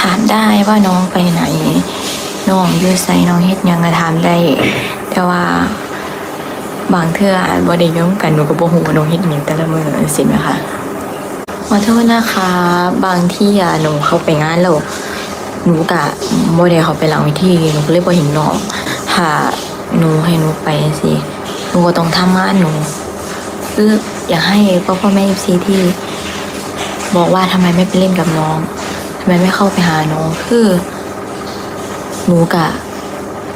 ถามได้ว่าน้องไปไหน น้องอยู่ไสน้องเฮ็ดหยังก็ถามได้ แต่ว่าบางเทื่ออาจบ่ได้ยุ่งกันหนูก็บ่ฮู้ว่าน้องเฮ็ดหยังแต่ละมื้อสิแม่คะขอโทษนะคะ บางที่อะหนูเข้าไปงานแล้วหนูก็บ่ได้เข้าไปหลังเวทีหนูก็เลยบ่เห็นน้องถ้าหนูให้หนูไปสิหนูก็ต้องทำงานหนูคืออยากให้พ่อพ่อแม่ FC ที่ บอกว่าทำไมไม่ไปเล่นกับน้อง ไมไม่เข้าไปหาน้องคือ หนูกะ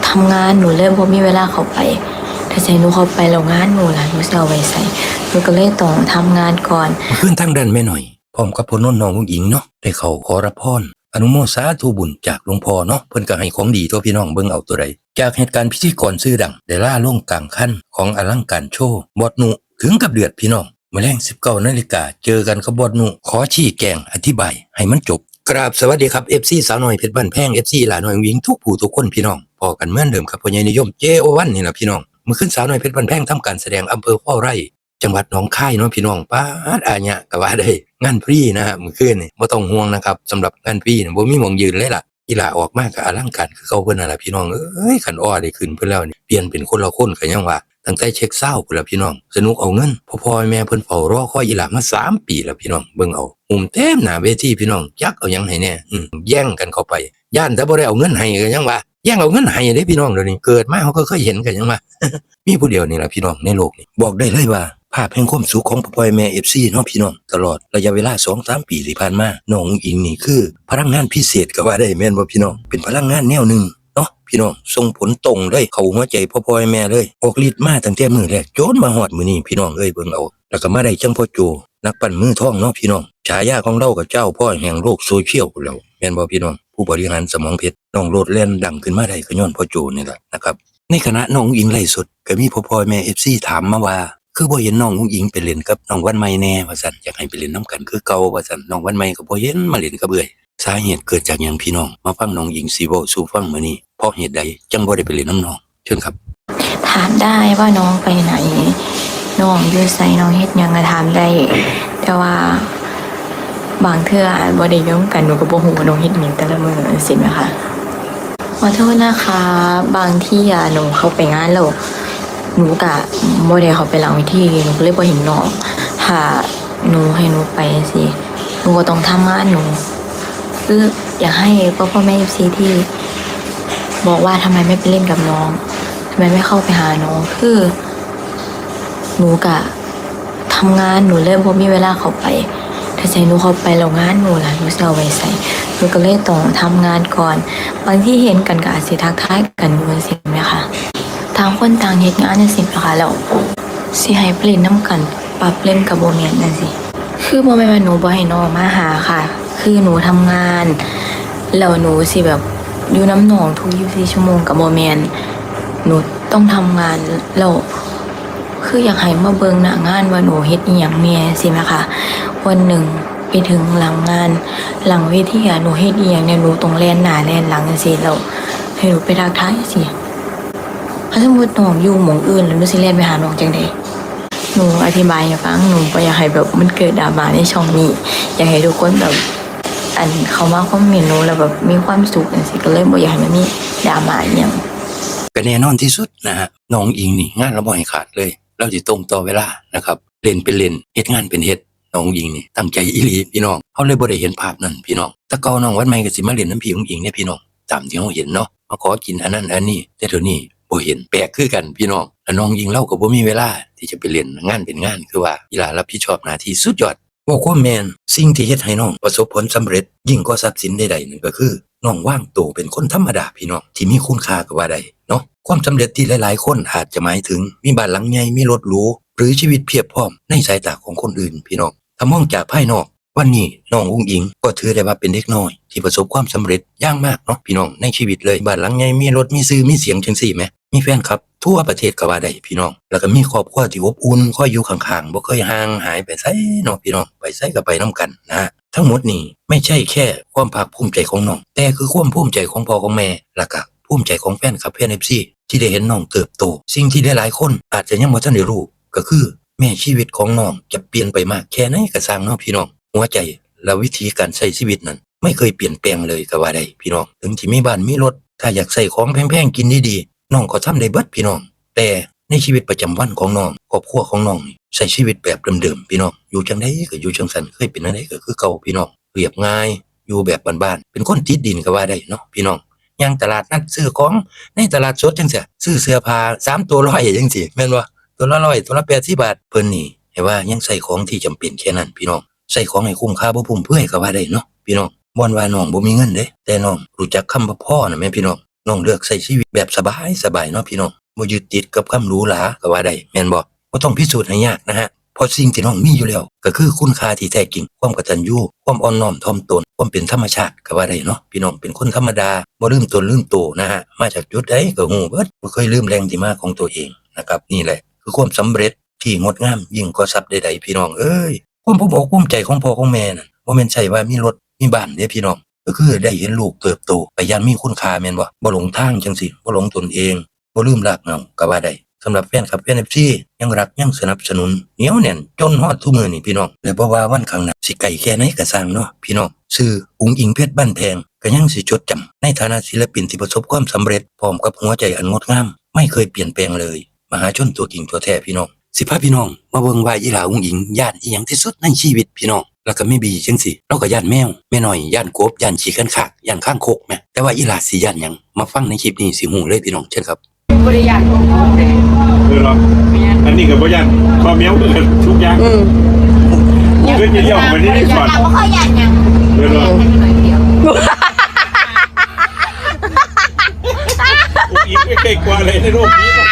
ทำงานหนูเริ่มพอมีเวลาเข้าไป ถ้าใส่หนูเข้าไปแล้วงานหนูล่ะหนูจะเอาไว้ใส่หนูก็เลยต้องทำงานก่อนขึ้นทางด้านแม่หน่อยพร้อมกับพลนนน้องผู้หญิงเนาะได้เขาขอรับพรอนุโมสาธุบุญจากหลวงพ่อเนาะเพิ่นก็ให้ของดีตัวพี่น้องเบิ่งเอาตัวใดจากเหตุการณ์พิธีกรชื่อดังได้ล่าล่วงกลางคันของอลังการโชว์บอดหนุถึงกับเดือดพี่น้องมาแมลง19นาฬิกาเจอกันกับบอดหนุขอชี้แจงอธิบายให้มันจบ กราบสวัสดีครับ FC สาวน้อยเพชรบ้านแพง FC หลาน้อยวิ่งทุกผู้ทุกคนพี่น้องพอกันเหมือนเดิมครับพ่อใหญ่นิยม JO1 นี่ล่ะพี่น้องเมื่อขึ้นสาวน้อยเพชรบ้านแพงทำการแสดงอำเภอพ่อไร่จังหวัดหนองคายเนาะพี่น้องป้าอาญะก็ว่าได้งานฟรีนะฮะมื้อคืนนี่บ่ต้องห่วงนะครับสำหรับงานฟรีนี่บ่มีหมองยืนเลยล่ะอีหลาออกมาก็อลังการคือเขาเพิ่นนั่นล่ะพี่น้องเอ้ยคันอ้อได้ขึ้นเพิ่นแล้วนี่เปลี่ยนเป็นคนละคนก็ยังว่า ตั้งแต่เช็คเศร้าพุ่นล่ะพี่น้อง สนุกเอาเงินพ่อพ่อแม่เพิ่นเฝ้ารอคอยอีหลามาสามปีแล้วพี่น้องเบิ่งเอามุมเต็มหน้าเวทีพี่น้องจักเอายังให้แน่อืมแย่งกันเข้าไป ย่านแต่บ่ได้เอาเงินให้ก็ยังว่าแย่งเอาเงินให้เด้พี่น้องเดี๋ยวนี้เกิดมาเขาก็เคยเห็นกันยังว่ามีผู้เดียวนี่แหละพี่น้องในโลกนี้บอกได้เลยว่าภาพแห่งความสุขของพ่อพ่อแม่เอฟซีเนาะพี่น้องตลอดระยะเวลาสองสามปีที่ผ่านมาน้องอิงนี่คือ พลังงานพิเศษก็ว่าได้แม่นบ่พี่น้องเป็นพลังงานแนวหนึ่ง เนาะพี่น้องส่งผลตรงเลยเขาหัวใจพ่อพ่อแม่เลยออกฤทธิ์มาตั้งแต่มือแรกจนมาฮอดมือนี้พี่น้องเอ้ยเบิ่งเอาแล้วก็มาได้จังพ่อโจนักปั่นมือท่องเนาะพี่น้องฉายาของเรากับเจ้าพ่อแห่งโลกโซเชียลแล้วแม่นบ่พี่น้องผู้บริหารสมองเพชรน้องโลดแล่นดังขึ้นมาได้ก็ย้อนพ่อโจนี่แหละนะครับในขณะน้องอิงไล่สดก็มีพ่อพ่อแม่เอฟซีถามมาว่าคือบ่เห็นน้องอุ้งอิงไปเล่นกับน้องวันใหม่แน่ว่าซั่นอยากให้ไปเล่นน้ำกันคือเก่าว่าซั่นน้องวันใหม่ก็บ่เห็นมาเล่นกับเอื้อย สาเหตุเกิดจากหยังพี่น้อง มาฟังน้องหญิงสิเว้าสู่ฟังมื้อนี้เพราะเหตุใดจังบ่ได้ไปเล่นน้ำน้องเชิญครับ ถามได้ว่าน้องไปไหน น้องอยู่ไสน้องเฮ็ดหยังก็ถามได้ แต่ว่าบางเทื่ออาจบ่ได้อยุ่งกันหนูก็บ่ฮู้ว่าน้องเฮ็ดหยังแต่ละมื้อสิแม่คะขอโทษนะคะ บางที่อะหนูเข้าไปงานแล้วหนูก็บ่ได้เข้าไปหลังเวทีหนูก็เลยบ่เห็นน้องถ้าหนูให้หนูไปสิหนูก็ต้องทำงานหนู คืออยากให้พ่อพ่อแม่ FC ที่ บอกว่าทำไมไม่ไปเล่นกับน้องทำไมไม่เข้าไปหาน้องคือ หนูกะทำงานหนูเริ่มพอมีเวลาเข้าไป ถ้าใส่หนูเข้าไปแล้วงานหนูล่ะหนูจะเอาไว้ใส่หนูก็เลยต้องทำงานก่อน บางที่เห็นกันก็อาจสิทักทายกันอยู่สิไหมคะต่างคนต่างเหตุงานจังสินะคะแล้วสิให้เปลี่ยนน้ำกันปรับเล่นกับโบเมียนนั่นสิ คือโบแม่นว่าหนูบ่ให้น้องมาหาค่ะ คือหนูทำงานแล้วหนูสิแบบอยู่น้ำหนองทุก24ชั่วโมงกับโมเมนหนูต้องทำงานแล้วคืออยากให้มาเบิงหน้างานว่าหนูเฮ็ดอีหยังแหน่สิแม่คะวันหนึ่งไปถึงหลังงาน หลังเวทีอะหนูเฮ็ดอีหยังเนี่ยหนูต้องแลนหน้าแลนหลังจังซี่แล้วให้หนูไปทักทายสิถ้าสมมุติน้องอยู่หม่องอื่นแล้วหนูสิแลนไปหาน้องจังได๋ หนูอธิบายให้ฟังหนูบ่อยากให้แบบมันเกิดดราม่าในช่องนี้ อยากให้ทุกคนแบบ อันเขามาคอมเมนต์หนูแล้วแบบมีความสุขจังซี่ก็เลยบ่อยากให้มันมีดราม่าอหยังก็แน่นอนที่สุดนะฮะน้องอิงนี่งานเราบ่ให้ขาดเลย เราจะตรงต่อเวลานะครับเล่นเป็นเล่นเฮ็ดงานเป็นเฮ็ดน้องอิงนี่ตั้งใจอีหลีพี่น้องเขาเลยบ่ได้เห็นภาพนั้นพี่น้องต่เก่าน้องวันใหม่ก็สิมาเล่นน้ำพี่ของอิงเนี่ยพี่น้องตามที่เราเห็นเนาะมาขอกินอันนั้นอันนี้แต่เดี๋ยวนี้ บ่เห็นแปลกคือกันพี่น้องแล้วน้องอิงเล่าก็บ่มีเวลาที่จะไปเล่นงานเป็นงานคือว่าอีหลารับผิดชอบหน้าที่สุดยอดว่าควาแมนสิ่งที่เฮ็ดให้น้องประสบผลสำเร็จ ยิ่งกว่าทรัพย์สินใดๆนั่นก็คือน้องว่างตัวเป็นคนธรรมดาพี่น้องที่มีคุณค่าก็ว่าได้เนาะความสำเร็จที่หลายๆ คนอาจจะหมายถึง มีบ้านหลังใหญ่มีรถหรูหรือชีวิตเพียบพร้อมในสายตาของคนอื่นพี่น้องถ้ามองจากภายนอกวันนี้น้องอุ้งอิงก็ถือได้ว่าเป็นเด็กน้อย ที่ประสบความสำเร็จย่างมากเนาะพี่น้องในชีวิตเลยบ้านหลังใหญ่มีรถมีซื้อมีเสียงจังซี่ไหม มีแฟนคลับ ทั่วประเทศก็ว่าได้พี่น้อง แล้วก็มีครอบครัวที่อบอุ่นคอยอยู่ข้างๆบ่เคยห่างหายไปไสเนาะพี่น้องไปไสก็ไปนํกันนะฮะทั้งหมดนี้ไม่ใช่แค่ความภาคภูมิใจของน้อง แต่คือความภูมิใจของพ่อของแม่และก็ภูมิใจของแฟนคลับแฟน FC ที่ได้เห็นน้องเติบโต สิ่งที่หลายๆคน อาจจะยังบ่ทันได้รู้ก็คือ แม่ชีวิตของน้องจะเปลี่ยนไปมากแค่ไหนก็สร้างเนาะพี่น้อง หัวใจและวิธีการใช้ชีวิตนั้น ไม่เคยเปลี่ยนแปลงเลยก็ว่าได้พี่น้อง ถึงที่มีบ้านมีรถถ้าอยากใส่ของแพงๆกินดี น้องก็ทำได้เบิดพี่น้อง แต่ในชีวิตประจำวันของน้องครอบครัวของน้องใช้ชีวิตแบบเดิมๆพี่น้องอยู่จังไดก็อยู่จังสันเคยเป็นจังไดก็คือเก่าพี่น้องเรียบง่ายอยู่แบบบ้านๆเป็นคนติดดินก็ว่าได้เนาะพี่น้องย่างตลาดนัดซื้อของในตลาดสดจังซี่ซื้อเสื้อผ้าสามตัวร้อยจังซี่แม่นบ่ตัวละร้อยตัวละ80บาทเพิ่นนี่ให้ว่ายังใส่ของที่จำเป็นแค่นั้นพี่น้องใส่ของให้คุ้มค่าบ่พุ่มเพื่อยก็ว่าได้เนาะพี่น้องบ่นว่าน้องบ่มีเงินเด้แต่น้องรู้จักคำว่าพ่อน่ะแม่พี่น้อง น้องเลือกใช้ชีวิตแบบสบายสบายเนาะพี่น้องบ่ยึดติดกับคำหรูหราก็ว่าได้แม่นบ่บ่ต้องพิสูจน์ให้ยากนะฮะเพราะสิ่งที่น้องมีอยู่แล้ว ก็คือคุณค่าที่แท้จริง ความกตัญญูความอ่อนน้อมถ่อมตน ความเป็นธรรมชาติก็ว่าได้เนาะพี่น้องเป็นคนธรรมดาบ่ลืมตนลืมโตวนะฮะมาจากจุดใดก็ฮู้เบิดบ่เคยลืมแรงที่มาของตัวเองนะครับนี่แหละ คือความสำเร็จที่งดงามยิ่งกว่าทรัพย์ใดๆพี่น้องเอ้ยความภูมิอกภูมิใจของพ่อของแม่นั่นบ่แม่นใช่ว่ามีรถมีบ้านเด้พี่น้อง ก็คือได้เห็นลูกเติบโตไปยันมีคุณค่าแม่นบ่บ่หลงทางจังสิบ่หลงตนเองบ่ลืมรักเนาก็ว่าได้สำหรับแฟนคลับแฟน FC ยังรักยังสนับสนุนเหนียวแน่นจนฮอดทุกมือนี่พี่น้องและบ่ว่าวันข้างหน้าสิไกลแค่ไหนก็สร้างเนาะพี่น้องชื่ออุ๋งอิงเพชรบ้านแพงก็ยังสิจดจำในฐานะศิลปินที่ประสบความสำเร็จพร้อมกับหัวใจอันงดงาม ไม่เคยเปลี่ยนแปลงเลย มหาชนตัวจริงตัวแท้พี่น้องสิพาพี่น้อง มาเบิ่งว่าอีหลาอุ้งอิงย่านอีหยังที่สุดในชีวิตพี่น้อง แล้วก็ไม่บีจังสิเราก็ย่านแมวแม่น้อยย่านกบย่านฉีกันขากย่านข้างโคกแม่แต่ว่าอีหลาสิย่านหยังมาฟังในคลิปนี้สิฮู้เลยพี่น้องเชิญครับบริยานของพ่อเลยคือหรออันนี้กับบ่ยันข้อเมียวคือทุกอย่างอืมเพื่อนจะย่องไปที่นี่ก่อนเราก็ค่อยยันยัง คือหรอ แค่หน่อยเดียว อีกไม่เก่งกว่าเลยในโลกนี้ต้อง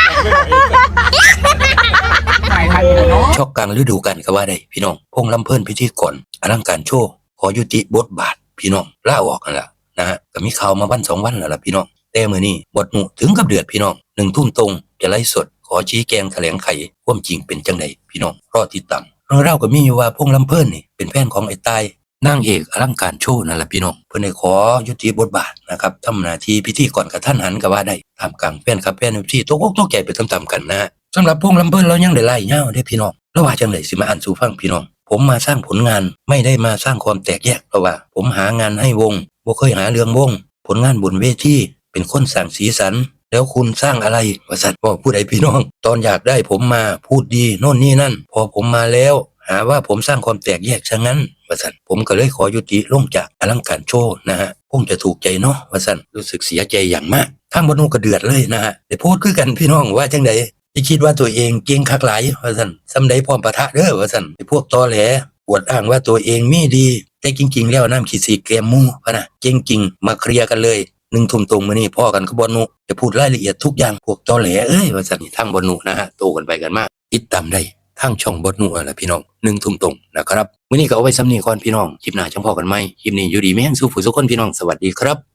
ไม่ไหว ถ่ายทันอยู่เนาะ ช็อกก ลางฤดูกาลก็ว่าได้พี่น้องพงลำเพิ่นพิธีก่อนอลังการโชว์ขอยุติบทบาทพี่น้องล่าออกกันละนะฮะก็มีข่าวมาวันสองวันแล้วล่ะพี่น้องแต่มือนี้บทหมู่ถึงกับเดือดพี่น้องหนึ่งทุ่มตรงจะไล่สด ขอชี้แจงแถลงไขความจริงเป็นจังไดพี่น้องรอติดตามเรื่องเล่าวก็มีอยู่ว่าพงลำเพิ่นนี่เป็นแฟนของไอ้ตายนางเอกอลังการโชว์นั่นแหละพี่น้องเพิ่อนได้ขอยุติบทบาทนะครับทำหน้าที่พิธีก่อนกับท่านหันก็ว่าได้ทำกลางแฟนคลับแฟนที่ตกอกตกใจไปตามๆกันนะฮะ สำหรับพวงลำเพิ่นเรายังได้ไล่เงาได้พี่น้องแล้วว่าจังไดสิมาอ่านสู่ฟังพี่น้อง ผมมาสร้างผลงานไม่ได้มาสร้างความแตกแยกเพราะว่า ผมหางานให้วงบ่เคยหาเรื่องวง ผลงานบนเวทีเป็นคนสร้างสีสัน แล้วคุณสร้างอะไรวสัตว์บอกผู้ใดพี่น้อง ตอนอยากได้ผมมาพูดดีโน่นนี่นั่น พอผมมาแล้ว หาว่าผมสร้างความแตกแยกซะงั้นวสันผมก็เลยขอยุติลงจากอลังการโชว์นะฮะคงจะถูกใจเนาะวสันรู้สึกเสียใจอย่างมากทางบนนูก็เดือดเลยนะฮะได้โพสต์คือกันพี่น้องว่าจังได ที่คิดว่าตัวเองเก่งคักหลายว่าซั่นสำใดพร้อมปะทะเด้อว่าซั่นพวกตอแหลอวดอ้างว่าตัวเองมีดี แต่จริง ๆ แล้วน้ำขี้สีแกมมูพะนะเก่งจริงมาเคลียร์กันเลยหนึ่งทุ่มตรงมื้อนี้พ่อกันกับบอนุจะพูดรายละเอียดทุกอย่างพวกตอแหลเอ้ยว่าซั่นนี่ทางบอนุนะฮะโตกันไปกันมากติดตามได้ทางช่องบอนุนั่นล่ะพี่น้องหนึ่งทุ่มตรงนะครับมื้อนี้ก็เอาไว้ซ้ำนี้ก่อนพี่น้องคลิปหน้าจังพอกันใหมคลิปนี้อยู่ดีแม่งสู้ผู้สุกคนพี่น้องสวัสดีครับ